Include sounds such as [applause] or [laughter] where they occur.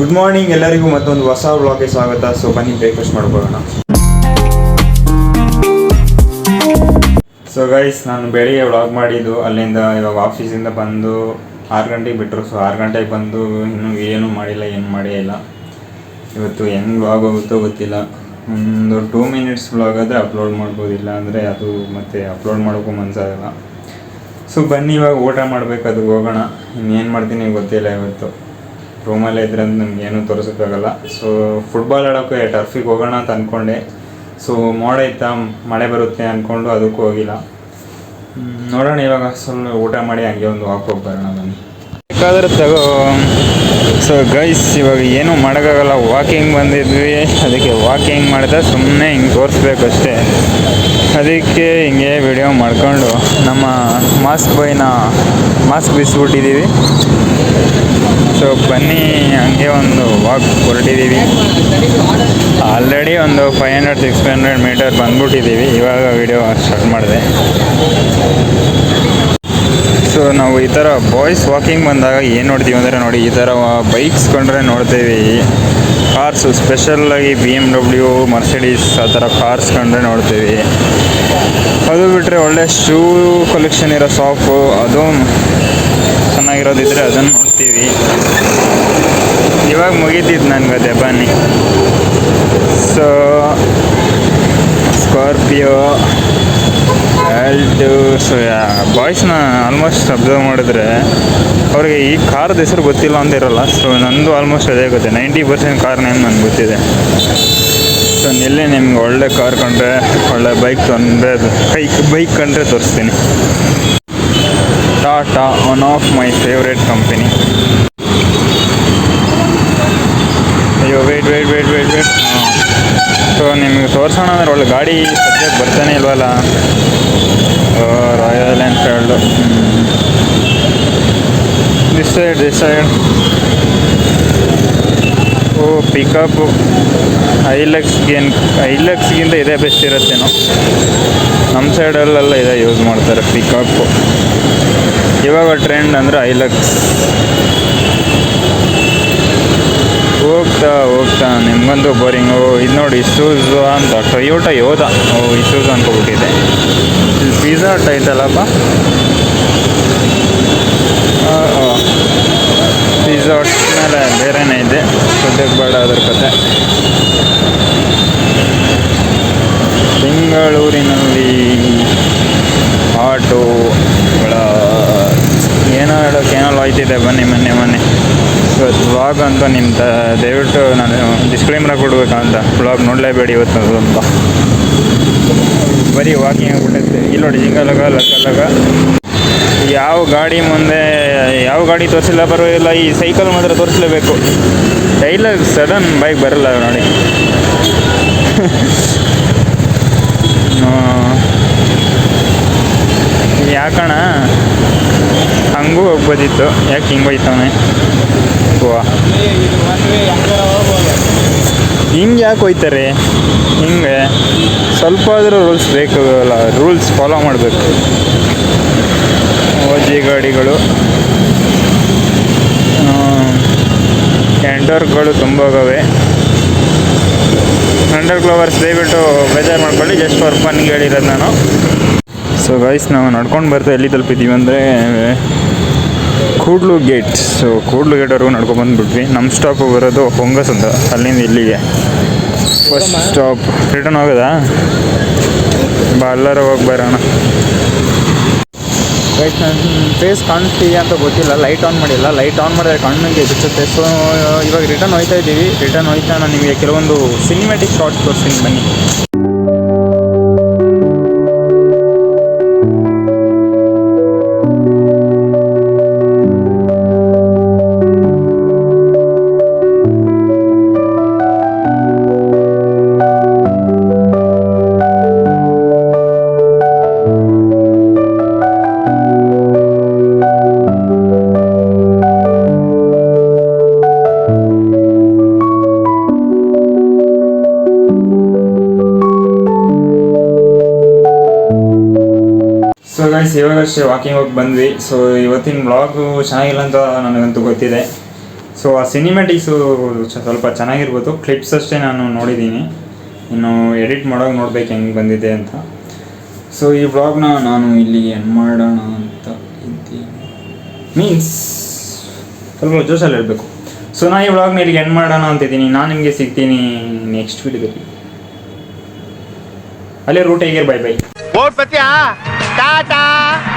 Good morning ಎಲ್ಲರಿಗೂ ಮತ್ತೊಂದು ಹೊಸ ವ್ಲಾಗ್ಗೆ ಸ್ವಾಗತ. ಸೊ ಬನ್ನಿ ಬ್ರೇಕ್ಫಾಸ್ಟ್ ಮಾಡ್ಕೊಳ್ಳೋಣ. ಸೊ ಗೈಸ್ ನಾನು ಬೆಳಿಗ್ಗೆ ವ್ಲಾಗ್ ಮಾಡಿದ್ದು, ಅಲ್ಲಿಂದ ಇವಾಗ ಆಫೀಸಿಂದ ಬಂದು ಆರು ಗಂಟೆಗೆ ಬಿಟ್ಟರು ಸೊ ಆರು ಗಂಟೆಗೆ ಬಂದು ಇನ್ನೂ ಏನೂ ಮಾಡಿಲ್ಲ, ಏನು ಮಾಡೇ ಇಲ್ಲ. ಇವತ್ತು ಹೆಂಗೆ ವ್ಲಾಗ್ ಹೋಗುತ್ತೋ ಗೊತ್ತಿಲ್ಲ. ಒಂದು ಟೂ ಮಿನಿಟ್ಸ್ ವ್ಲಾಗ್ ಆದರೆ ಅಪ್ಲೋಡ್ ಮಾಡ್ಬೋದಿಲ್ಲ ಅಂದರೆ ಅದು ಮತ್ತೆ ಅಪ್ಲೋಡ್ ಮಾಡೋಕ್ಕೂ ಮನಸ್ಸಾಗಲ್ಲ ಸೊ ಬನ್ನಿ, ಇವಾಗ ಊಟ ಮಾಡಬೇಕು ಅದಕ್ಕೆ ಹೋಗೋಣ. ಇನ್ನೇನು ಮಾಡ್ತೀನಿ ಗೊತ್ತಿಲ್ಲ ಇವತ್ತು. ರೂಮಲ್ಲೇ ಇದ್ರೆ ನಮ್ಗೆ ಏನೂ ತೋರಿಸೋಕ್ಕಾಗಲ್ಲ. ಸೊ ಫುಟ್ಬಾಲ್ ಆಡೋಕ್ಕೆ ಟರ್ಫಿಗೆ ಹೋಗೋಣ ಅಂತ ಅಂದ್ಕೊಂಡೆ ಸೊ ಮೋಡ ಇತ್ತ, ಮಳೆ ಬರುತ್ತೆ ಅಂದ್ಕೊಂಡು ಅದಕ್ಕೂ ಹೋಗಿಲ್ಲ. ನೋಡೋಣ ಇವಾಗ, ಸ್ವಲ್ಪ ಊಟ ಮಾಡಿ ಹಂಗೆ ಒಂದು ವಾಕ್ ಹೋಗಿ ಬರೋಣ ಬನ್ನಿ. ಬೇಕಾದ್ರೆ ತಗೋ. ಸೊ ಗೈಸ್ ಇವಾಗ ಏನೂ ಮಾಡೋಕ್ಕಾಗಲ್ಲ. ವಾಕಿಂಗ್ ಬಂದಿದ್ವಿ. ಅದಕ್ಕೆ ವಾಕಿಂಗ್ ಮಾಡಿದೆ. ಸುಮ್ಮನೆ ಹಿಂಗೆ ತೋರಿಸ್ಬೇಕಷ್ಟೇ ಅದಕ್ಕೆ ಹಿಂಗೆ ವಿಡಿಯೋ ಮಾಡಿಕೊಂಡು ನಮ್ಮ ಮಾಸ್ಕ್ ಬೈನ ಮಾಸ್ಕ್ ಬಿಸ್ಬಿಟ್ಟಿದ್ದೀವಿ. ಸೊ ಬನ್ನಿ, ಹಂಗೆ ಒಂದು ವಾಕ್ ಹೊರಟಿದ್ದೀವಿ. ಆಲ್ರೆಡಿ ಒಂದು five hundred six hundred meter ಬಂದ್ಬಿಟ್ಟಿದ್ದೀವಿ. ಇವಾಗ ವಿಡಿಯೋ ಸ್ಟಾರ್ಟ್ ಮಾಡಿದೆ. ಸೊ ನಾವು ಈ ಥರ ಬಾಯ್ಸ್ ವಾಕಿಂಗ್ ಬಂದಾಗ ಏನು ನೋಡ್ತೀವಿ ಅಂದರೆ ನೋಡಿ, ಈ ಥರ ಬೈಕ್ಸ್ ಕಂಡ್ರೆ ನೋಡ್ತೀವಿ. ಕಾರ್ಸು ಸ್ಪೆಷಲ್ಲಾಗಿ ಬಿ ಎಂ ಡಬ್ಲ್ಯೂ ಮರ್ಸಿಡೀಸ್ ಆ ಥರ ಕಾರ್ಸ್ ಕಂಡ್ರೆ ನೋಡ್ತೀವಿ. ಅದು ಬಿಟ್ಟರೆ ಒಳ್ಳೆ ಶೂ ಕಲೆಕ್ಷನ್ ಇರೋ ಶಾಪು ಅದು ಚೆನ್ನಾಗಿರೋದಿದ್ರೆ ಅದನ್ನು ನೋಡ್ತೀವಿ. ಇವಾಗ ಮುಗೀತಿದ್ದು ಅದೇ ಬನ್ನಿ. ಸೊ ಸ್ಕಾರ್ಪಿಯೋ ಆಲ್ಟು ಸೊ ಬಾಯ್ಸ್ನ ಆಲ್ಮೋಸ್ಟ್ ಅಬ್ಸರ್ವ್ ಮಾಡಿದ್ರೆ, ಅವ್ರಿಗೆ ಈ ಕಾರ್ದ ಹೆಸರು ಗೊತ್ತಿಲ್ಲ ಅಂತ ಇರಲ್ಲ. ಸೊ ನಂದು ಆಲ್ಮೋಸ್ಟ್ ಅದೇ ಗೊತ್ತೆ. ನೈಂಟಿ ಪರ್ಸೆಂಟ್ ಕಾರ್ ನೇಮ್ ನನಗೆ ಗೊತ್ತಿದೆ. ಸೊ ನಿಲ್ಲೇ ನಿಮ್ಗೆ ಒಳ್ಳೆ ಕಾರ್ ಕಂಡ್ರೆ, ಒಳ್ಳೆ ಬೈಕ್ ತೊಂದರೆ ಬೈಕ್ ಬೈಕ್ ಕಂಡ್ರೆ ತೋರಿಸ್ತೀನಿ. Tata one of my favourite company ಅಯ್ಯೋ wait wait wait wait wait so ನಿಮಗೆ ತೋರಿಸೋಣ ಅಂದ್ರೆ ಒಳ್ಳೆ ಗಾಡಿ ಸದ್ಯಕ್ಕೆ ಬರ್ತಾನೆ ಇಲ್ವಲ್ಲ? Royal Enfield this side this side O pickup ಐಲೆಕ್ಸ್ಗೇನು ಐಲೆಕ್ಸ್ಗಿಂತ ಇದೇ ಬೆಸ್ಟ್ ಇರುತ್ತೇನೋ ನಮ್ಮ ಸೈಡಲ್ಲೆಲ್ಲ ಇದೇ ಯೂಸ್ ಮಾಡ್ತಾರೆ ಪಿಕಪ್ಪು ಇವಾಗ ಟ್ರೆಂಡ್ ಅಂದರೆ ಐಲಕ್ಸ್ ಹೋಗ್ತಾ ಹೋಗ್ತಾ ನಿಮ್ಗಂತೂ ಬೋರಿಂಗು. ಇದು ನೋಡಿ ಇಸೂಸು ಅಂತ ಟೊಯೋಟ ಯೋಧ. ಓ ಇಸೂಸ್ ಅನ್ಕೋಬಿಟ್ಟಿದೆ ಇಲ್ಲಿ ಪಿಜ್ಜಾ ಐತಲ್ಲಪ್ಪ ಪಿಜ್ಜಾ ಮೇಲೆ ಬೇರೆನೇ ಇದೆ. ಸದ್ಯಕ್ಕೆ ಬೇಡ ಅದ್ರ ಕತೆ. ಬೆಂಗಳೂರಿನಲ್ಲಿ ಆಟೋಗಳ, ಏನೋ ಹೇಳೋಕೆ ಏನೋ ಆಯ್ತಿದೆ ಬನ್ನಿ ವ್ಲಾಗ್ ಅಂತ ನಿಮ್ಮ ದಯವಿಟ್ಟು ನಾನು ಡಿಸ್ಕ್ಲೈಮರ್ ಕೊಡ್ಬೇಕಂತ ಬ್ಲಾಗ್ ನೋಡಲೇಬೇಡಿ ಇವತ್ತು ಅಂತ ಬರೀ ವಾಕಿಂಗ್ ಆಗ್ಬಿಟ್ಟೈತೆ. ಇಲ್ಲಿ ನೋಡಿ, ಜಿಂಗಲಗ, ಲಕ್ಕಲಗ. ಯಾವ ಗಾಡಿ ಮುಂದೆ, ಯಾವ ಗಾಡಿ ತೋರಿಸಿಲ್ಲ ಬರೋದಿಲ್ಲ ಈ ಸೈಕಲ್ ಮಾತ್ರ ತೋರಿಸ್ಲೇಬೇಕು. ಡೈಲಾಗ್ ಸಡನ್ ಬೈಕ್ ಬರಲ್ಲ ನೋಡಿ. [laughs] ಯಾಕಣ? ಹಂಗೂ ಹೋಗ್ಬೋದಿತ್ತು. ಯಾಕೆ ಹಿಂಗೆ ಹೋಯ್ತವನೆ ವಾ ಹಿಂಗೆ ಯಾಕೆ ಹೋಯ್ತಾರೆ? ಹಿಂಗೆ ಸ್ವಲ್ಪ ಆದರೂ ರೂಲ್ಸ್ ಬೇಕಾಗಲ್ಲ. ರೂಲ್ಸ್ ಫಾಲೋ ಮಾಡಬೇಕು. ಓಜಿ ಗಾಡಿಗಳು ಎಂಟರ್ಗಳು ತುಂಬ ಹೋಗವೆ ಅಂಡರ್ ಗ್ಲೋವರ್ಸ್ ದಯವಿಟ್ಟು ಬೇಜಾರು ಮಾಡ್ಕೊಳ್ಳಿ. ಜಸ್ಟ್ ಫಾರ್ ಫನ್ ಹೇಳಿರೋದು ನಾನು. ಸೊ ಗೈಸ್ ನಾವು ನಡ್ಕೊಂಡು ಬರ್ತಾ ಎಲ್ಲಿ ತಲುಪಿದ್ದೀವಿ ಅಂದರೆ, ಕೂಡ್ಲು ಗೇಟ್ ಸೊ ಕೂಡ್ಲು ಗೇಟ್ವರೆಗೂ ನಡ್ಕೊಂಡು ಬಂದುಬಿಟ್ವಿ. ನಮ್ಮ ಸ್ಟಾಪ್ ಬರೋದು ಹೊಂಗಸ್ ಅಂತ, ಅಲ್ಲಿಂದ ಇಲ್ಲಿಗೆ. ಫಸ್ಟ್ ಸ್ಟಾಪ್ ರಿಟರ್ನ್ ಹೋಗೋದಾ ಬಾ ಎಲ್ಲರೂ ಹೋಗಿ ಬರೋಣ. ಗೈಸ್ ನನ್ನ ಫೇಸ್ ಕಾಣ್ತೀಯ ಅಂತ ಗೊತ್ತಿಲ್ಲ. ಲೈಟ್ ಆನ್ ಮಾಡಿಲ್ಲ. ಲೈಟ್ ಆನ್ ಮಾಡಿದ್ರೆ ಕಣ್ಣಿಗೆ ಬಿಚ್ಚುತ್ತೆ ಸೊ ಇವಾಗ ರಿಟರ್ನ್ ಹೋಯ್ತಾ ಇದ್ದೀವಿ. ರಿಟರ್ನ್ ಹೋಯ್ತಾ ನಾನು ನಿಮಗೆ ಕೆಲವೊಂದು ಸಿನಿಮ್ಯಾಟಿಕ್ ಶಾರ್ಟ್ಸ್ ತೋರಿಸ್ತೀನಿ. ಬನ್ನಿ. ಗೈಸ್ ಇವಾಗಷ್ಟೇ ವಾಕಿಂಗ್ ಹೋಗಿ ಬಂದ್ವಿ. ಸೊ ಇವತ್ತಿನ ಬ್ಲಾಗು ಚೆನ್ನಾಗಿಲ್ಲ ಅಂತ ನನಗಂತೂ ಗೊತ್ತಿದೆ. ಸೊ ಆ ಸಿನಿಮ್ಯಾಟಿಕ್ಸು ಸ್ವಲ್ಪ ಚೆನ್ನಾಗಿರ್ಬೋದು. ಕ್ಲಿಪ್ಸ್ ಅಷ್ಟೇ ನಾನು ನೋಡಿದ್ದೀನಿ. ಇನ್ನು ಎಡಿಟ್ ಮಾಡೋಕೆ ನೋಡ್ಬೇಕು ಹೆಂಗೆ ಬಂದಿದೆ ಅಂತ. ಸೊ ಈ ಬ್ಲಾಗ್ನ ನಾನು ಇಲ್ಲಿ ಎಂಡ್ ಮಾಡೋಣ ಅಂತ ಇದ್ದೀನಿ. ಮೀನ್ಸ್ ಸ್ವಲ್ಪ ಜೋಶಲ್ಲಿ ಹೇಳಬೇಕು ಸೊ ನಾನು ಈ ವ್ಲಾಗ್ನ ಇಲ್ಲಿಗೆ ಎಂಡ್ ಮಾಡೋಣ ಅಂತ ಇದ್ದೀನಿ. ನಾನು ನಿಮಗೆ ಸಿಗ್ತೀನಿ ನೆಕ್ಸ್ಟ್ ವೀಡಿಯೋದಲ್ಲಿ ಅಲ್ಲೇ ರೂಟ್ ಹೇಗಿರ್? Bye bye Da.